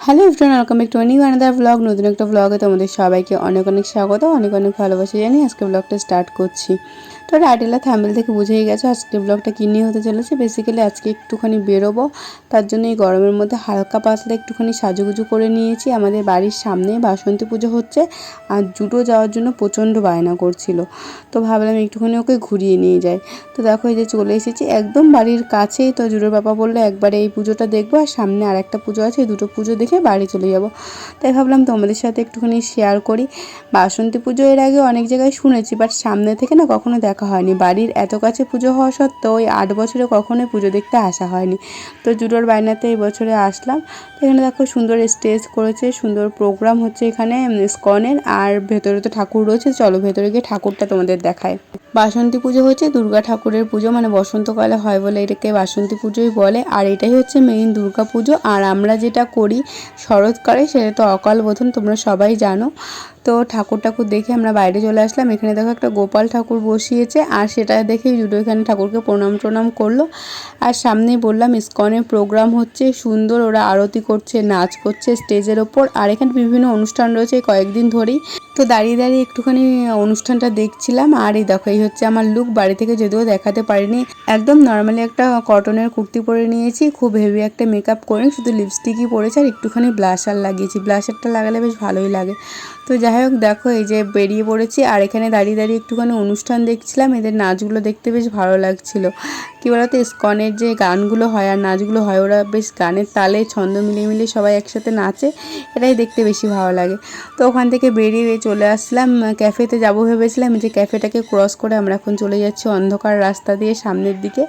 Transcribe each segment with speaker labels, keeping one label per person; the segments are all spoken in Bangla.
Speaker 1: Hello everyone welcome back to new another blog নতুন একটা ব্লগে তোমাদের সবাইকে অনেক অনেক স্বাগত, অনেক অনেক ভালোবাসা জানি আজকে ব্লগটা স্টার্ট করছি। তো টাইটেলা থ্যাম্বেল থেকে বুঝেই গেছো আজকে ব্লগটা কী নিয়ে হতে চলেছে। বেসিক্যালি আজকে একটুখানি বেরোবো, তার জন্য এই গরমের মধ্যে হালকা পাতলা একটুখানি সাজুগুজু করে নিয়েছি। আমাদের বাড়ির সামনে বাসন্তী পুজো হচ্ছে আর জুটো যাওয়ার জন্য প্রচণ্ড বায়না করছিল। তো ভাবলাম একটুখানি ওকে ঘুরিয়ে নিয়ে যাই। তো দেখো এই যে চলে এসেছি, একদম বাড়ির কাছেই তো জুটোর বাবা বলল, একবারে এই পুজোটা দেখব আর সামনে আর একটা পুজো আছে দুটো পুজো দেখে বাড়ি চলে যাব। তাই ভাবলাম তোমাদের সাথে একটুখানি শেয়ার করি। বাসন্তী পুজো এর আগে অনেক জায়গায় শুনেছি বাট সামনে থেকে না কখনো দেখা হয়নি। বাড়ির এত কাছে পুজো হওয়া সত্ত্বেও ওই আট বছরে কখনোই পুজো দেখতে আসা হয়নি। তো জুডোর বায়নাতে এই বছরে আসলাম। তো এখানে দেখো সুন্দর স্টেজ করেছে, সুন্দর প্রোগ্রাম হচ্ছে এখানে স্কনের। আর ভেতরে তো ঠাকুর রয়েছে। চলো ভেতরে গিয়ে ঠাকুরটা তোমাদের দেখায়। বাসন্তী পুজো হচ্ছে দুর্গা ঠাকুরের পুজো মানে বসন্তকালে হয় বলে এটাকে বাসন্তী পুজোই বলে। আর এটাই হচ্ছে মেইন দুর্গা পুজো। আর আমরা যেটা করি শরৎকালে সেটা তো অকাল বোধন, তোমরা সবাই জানো। তো ঠাকুর ঠাকুর দেখে আমরা বাইরে চলে আসলাম। এখানে দেখো একটা গোপাল ঠাকুর বসিয়েছে। আর সেটা দেখেই জুডো এখানে ঠাকুরকে প্রণাম টনাম করল। আর সামনেই বললাম ইস্কনের প্রোগ্রাম হচ্ছে, সুন্দর ওরা আরতি করছে, নাচ করছে স্টেজের ওপর। আর এখানে বিভিন্ন অনুষ্ঠান রয়েছে, কয়েকদিন ধরেই। তো দাঁড়িয়ে দাঁড়িয়ে একটুখানি অনুষ্ঠানটা দেখছিলাম, আর এই দেখো, এই হচ্ছে আমার লুক বাড়ি থেকে যদিও দেখাতে পারিনি, একদম নর্মালি একটা কটনের কুর্তি পরে নিয়েছি, খুব হেভি একটা মেকআপ করে শুধু লিপস্টিকই পরেছি, আর একটুখানি ব্লাশার লাগিয়েছি। ব্লাশারটা লাগালে বেশ ভালোই লাগে। তো যাই হোক, দেখো এই যে বেরিয়ে পড়েছি আর এখানে দাঁড়িয়ে দাঁড়িয়ে একটুখানি অনুষ্ঠান দেখছিলাম। এদের নাচগুলো দেখতে বেশ ভালো লাগছিল। কী বলতো স্কনের যে গানগুলো হয় আর নাচগুলো হয়, ওরা বেশ গানের তালে ছন্দ মিলিয়ে মিলিয়ে সবাই একসাথে নাচে, এটাই দেখতে বেশি ভালো লাগে। তো ওখান থেকে বেরিয়ে চলে আসলাম। ক্যাফেতে যাব ভেবেছিলাম, যে ক্যাফেটাকে ক্রস করে আমরা এখন চলে যাচ্ছি অন্ধকার রাস্তা দিয়ে সামনের দিকে।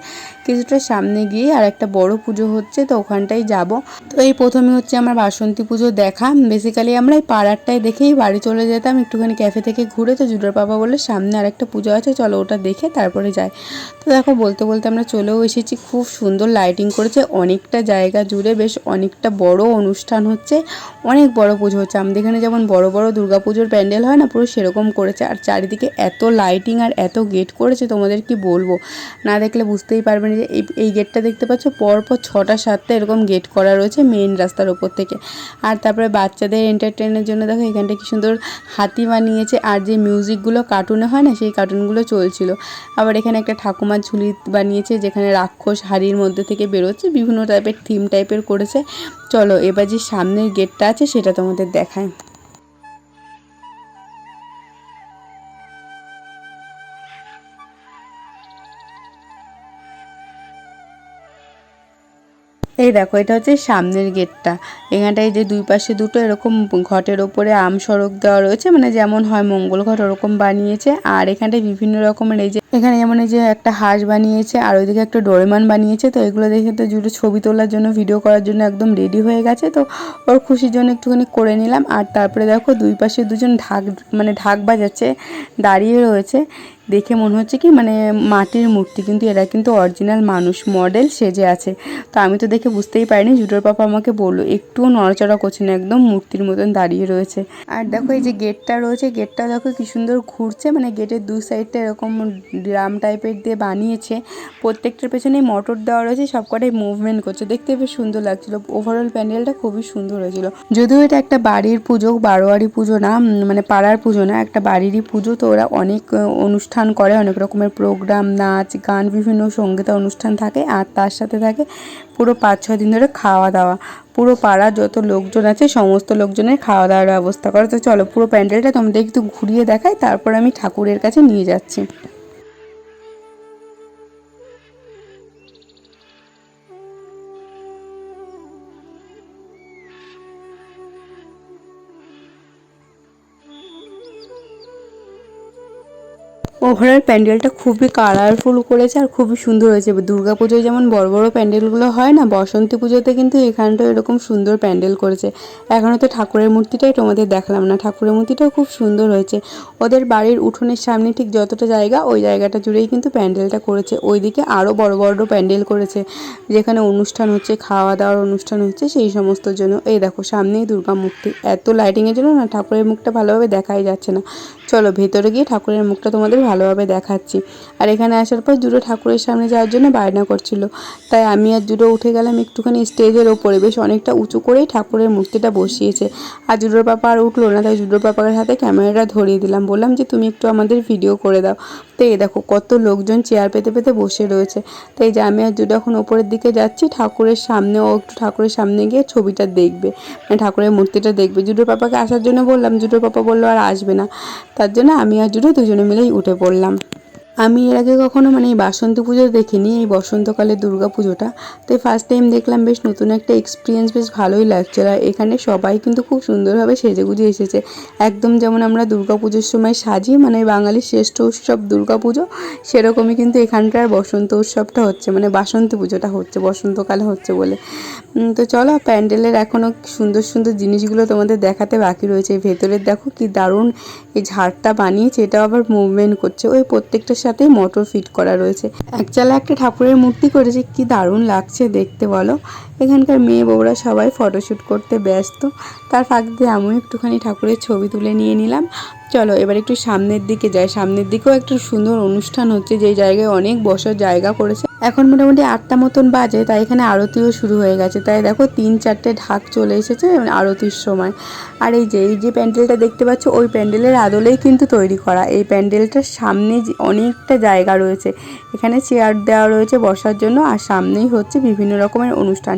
Speaker 1: কিছুটা সামনে গিয়ে আর একটা বড় পুজো হচ্ছে, তো ওখানটাই যাব। তো এই প্রথমে হচ্ছে আমার বাসন্তী পুজো দেখা। বেসিক্যালি আমরা এই পাড়ারটাই দেখেই বাড়ি চলে যেতাম, একটুখানি ক্যাফে থেকে ঘুরে তো জুডোর পাপা বলে সামনে আর একটা পুজো আছে, চলো ওটা দেখে তারপরে যাই। তো দেখো, বলতে বলতে আমরা চলেও এসেছি, খুব সুন্দর লাইটিং করেছে, অনেকটা জায়গা জুড়ে বেশ অনেকটা বড় অনুষ্ঠান হচ্ছে, অনেক বড় পুজো হচ্ছে। আমাদের এখানে যেমন বড় বড় পুজোর প্যান্ডেল হয় না, পুরো সেরকম করেছে, আর চারিদিকে এত লাইটিং আর এত গেট করেছে, তোমাদের কি বলব? না দেখলে বুঝতেই পারবে না যে এই এই গেটটা দেখতে পাচ্ছ, পরপর ছটা সাতটা এরকম গেট করা রয়েছে মেন রাস্তার ওপর থেকে। আর তারপরে বাচ্চাদের এন্টারটেনের জন্য দেখো, এখানটা কি সুন্দর হাতি বানিয়েছে আর যে মিউজিকগুলো কার্টুনে হয় না, সেই কার্টুনগুলো চলছিল। আবার এখানে একটা ঠাকুমার ঝুলি বানিয়েছে, যেখানে রাক্ষস হাড়ির মধ্যে থেকে বেরোচ্ছে, বিভিন্ন টাইপের থিম টাইপের করেছে। চলো, এবার যে সামনের গেটটা আছে, সেটা তোমাদের দেখায় এই দেখো, এটা হচ্ছে সামনের গেটটা। এখানটায় যে দুই পাশে দুটো এরকম ঘটের ওপরে আম সড়ক দেওয়া রয়েছে মানে যেমন হয় মঙ্গল ঘট ওরকম বানিয়েছে। আর এখানটায় বিভিন্ন রকমের এই যে, এখানে যেমন এই যে একটা হাঁস বানিয়েছে, আর ওইদিকে একটা ডোরেমান বানিয়েছে। তো এগুলো দেখে তো দুটো ছবি তোলার জন্য, ভিডিও করার জন্য একদম রেডি হয়ে গেছে। তো ওর খুশির জন্য একটুখানি করে নিলাম। আর তারপরে দেখো দুই পাশে দুজন ঢাক মানে ঢাক বাজাচ্ছে, দাঁড়িয়ে রয়েছে। দেখে মনে হচ্ছে কি মানে মাটির মূর্তি, কিন্তু এরা কিন্তু অরিজিনাল মানুষ মডেল সেজে আছে। তো আমি তো দেখে বুঝতেই পারিনি জুটোর পাপা আমাকে বলল, একটুও নড়াচড়া করছে না, একদম মূর্তির মতন দাঁড়িয়ে রয়েছে। আর দেখো এই যে গেটটা রয়েছে, গেটটা দেখো কি সুন্দর ঘুরছে মানে গেটের দুই সাইডটা এরকম ড্রাম টাইপের দিয়ে বানিয়েছে। প্রত্যেকটার পেছনে মোটর দেওয়া রয়েছে, সবকটাই মুভমেন্ট করছে। দেখতে বেশ সুন্দর লাগছিল ওভারঅল প্যান্ডেলটা খুবই সুন্দর হয়েছিল। যদিও এটা একটা বাড়ির পুজো, বারোয়ারি পুজো না মানে পাড়ার পুজো না, একটা বাড়িরই পুজো, তো ওরা অনেক অনুষ্ঠান করে, অনেক রকমের প্রোগ্রাম নাচ, গান, বিভিন্ন সংগীত অনুষ্ঠান থাকে আর তার সাথে থাকে পুরো পাঁচ, ছয় দিন ধরে খাওয়া দাওয়া। পুরো পাড়া যত লোকজন আছে, সমস্ত লোকজনের খাওয়া দাওয়ার ব্যবস্থা করে। তো চলো পুরো প্যান্ডেলটা তোমাদের একটু ঘুরিয়ে দেখাই, তারপর আমি ঠাকুরের কাছে নিয়ে যাচ্ছি। ওভারঅল প্যান্ডেলটা খুবই কালারফুল করেছে আর খুবই সুন্দর হয়েছে। দুর্গা পুজোয় যেমন বড় বড় প্যান্ডেলগুলো হয় না, বসন্তী পুজোতে কিন্তু এখানটাও এরকম সুন্দর প্যান্ডেল করেছে। এখনও তো ঠাকুরের মূর্তিটাই তোমাদের দেখলাম না। ঠাকুরের মূর্তিটাও খুব সুন্দর হয়েছে। ওদের বাড়ির উঠোনের সামনে ঠিক যতটা জায়গা, ওই জায়গাটা জুড়েই কিন্তু প্যান্ডেলটা করেছে। ওইদিকে আরও বড় বড় প্যান্ডেল করেছে, যেখানে অনুষ্ঠান হচ্ছে, খাওয়া দাওয়ার অনুষ্ঠান হচ্ছে, সেই সমস্ত জন্য। এই দেখো, সামনেই দুর্গা মূর্তি। এত লাইটিংয়ের জন্য না ঠাকুরের মুখটা ভালোভাবে দেখাই যাচ্ছে না। চলো ভেতরে গিয়ে ঠাকুরের মুখটা তোমাদের ভালোভাবে দেখাচ্ছি। আর এখানে আসার পর দুটো ঠাকুরের সামনে যাওয়ার জন্য বায়না করছিল। তাই আমি আর দুটো উঠে গেলাম একটুখানি স্টেজের ওপরে। বেশ অনেকটা উঁচু করেই ঠাকুরের মূর্তিটা বসিয়েছে। আর জুডোর পাপা আর উঠল না, তাই জুডোর পাপার হাতে ক্যামেরাটা ধরিয়ে দিলাম। বললাম যে, তুমি একটু আমাদের ভিডিও করে দাও। তো এই দেখো, কত লোকজন চেয়ার পেতে পেতে বসে রয়েছে। তাই যে, আমি আর জুডো এখন ওপরের দিকে যাচ্ছি। ঠাকুরের সামনে ও একটু ঠাকুরের সামনে গিয়ে ছবিটা দেখবে। মানে ঠাকুরের মূর্তিটা দেখবে। জুডোর পাপাকে আসার জন্য বললাম। জুডোর পাপা বলল, আর আসবে না। তার জন্য আমি আর জুডো দুজনে মিলেই উঠে পড়লাম। আমি এর আগে কখনো মানে এই বাসন্তী পুজো দেখিনি, এই বসন্তকালে দুর্গা পুজোটা। তাই ফার্স্ট টাইম দেখলাম বেশ নতুন একটা এক্সপিরিয়েন্স বেশ ভালোই লাগছিল। আর এখানে সবাই কিন্তু খুব সুন্দরভাবে সেজেগুজে এসেছে। একদম যেমন আমরা দুর্গা পুজোর সময় সাজি মানে বাঙালির শ্রেষ্ঠ উৎসব দুর্গা পুজো, সেরকমই কিন্তু এখানকার বসন্ত উৎসবটা হচ্ছে মানে বাসন্তী পুজোটা হচ্ছে, বসন্তকালে হচ্ছে বলে। তো চলো, প্যান্ডেলের এখনও সুন্দর সুন্দর জিনিসগুলো তোমাদের দেখাতে বাকি রয়েছে। ভেতরের দেখো কি দারুণ এই ঝাড়টা বানিয়েছে, এটাও আবার মুভমেন্ট করছে। ওই প্রত্যেকটার সাথেই মোটর ফিট করা রয়েছে। একচালা একটা ঠাকুরের মূর্তি করেছে, কি দারুণ লাগছে দেখতে বলো। এখানকার মেয়ে বউরা সবাই ফটোশ্যুট করতে ব্যস্ত। তার ফাঁক দিয়ে আমিও একটুখানি ঠাকুরের ছবি তুলে নিয়ে নিলাম। চলো, এবার একটু সামনের দিকে যাই। সামনের দিকেও একটা সুন্দর অনুষ্ঠান হচ্ছে, যে জায়গায় অনেক বসার জায়গা করেছে। এখন মোটামুটি আটটা মতন বাজে, তাই এখানে আরতিও শুরু হয়ে গেছে। তাই দেখো, তিন চারটে ঢাক চলে এসেছে আরতির সময়। আর এই যে এই যে প্যান্ডেলটা দেখতে পাচ্ছ, ওই প্যান্ডেলের আদলেই কিন্তু তৈরি করা। এই প্যান্ডেলটার সামনে অনেকটা জায়গা রয়েছে। এখানে চেয়ার দেওয়া রয়েছে বসার জন্য, আর সামনেই হচ্ছে বিভিন্ন রকমের অনুষ্ঠান।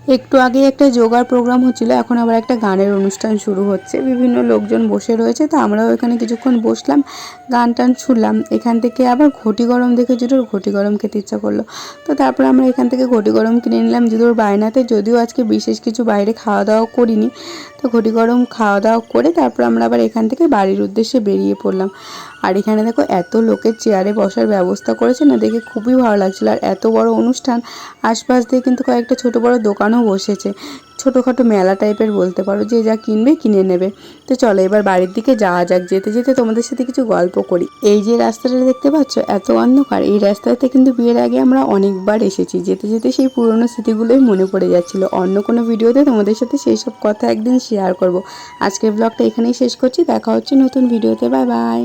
Speaker 1: একটু আগে একটা যোগার প্রোগ্রাম হচ্ছিল, এখন আবার একটা গানের অনুষ্ঠান শুরু হচ্ছে। বিভিন্ন লোকজন বসে রয়েছে, তো আমরাও এখানে কিছুক্ষণ বসলাম গান টান শুনলাম। এখান থেকে আবার ঘটি গরম দেখে জুটোর ঘটি গরম খেতে ইচ্ছা করল। তো তারপর আমরা এখান থেকে ঘটি গরম কিনে নিলাম জুটোর বায়নাতে, যদিও আজকে বিশেষ কিছু বাইরে খাওয়া দাওয়া করিনি। তো ঘটি গরম খাওয়া দাওয়া করে তারপর আমরা আবার এখান থেকে বাড়ির উদ্দেশ্যে বেরিয়ে পড়লাম। আর এখানে দেখো, এত লোকের চেয়ারে বসার ব্যবস্থা করেছে না, দেখে খুবই ভালো লাগছিল। আর এত বড় অনুষ্ঠান, আশপাশ দিয়ে কিন্তু কয়েকটা ছোট বড় দোকানও বসেছে। ছোটোখাটো মেলা টাইপের বলতে পারো, যে যা কিনবে কিনে নেবে। তো চলো এবার বাড়ির দিকে যাওয়া যাক, যেতে যেতে তোমাদের সাথে কিছু গল্প করি। এই যে রাস্তাটা দেখতে পাচ্ছ, এত অন্ধকার। এই রাস্তাতে কিন্তু বিয়ের আগে আমরা অনেকবার এসেছি। যেতে যেতে সেই পুরনো স্মৃতিগুলোই মনে পড়ে যাচ্ছিল। অন্য কোনো ভিডিওতে তোমাদের সাথে সেই সব কথা একদিন শেয়ার করব। আজকের ব্লগটা এখানেই শেষ করছি। দেখা হচ্ছে নতুন ভিডিওতে। Bye bye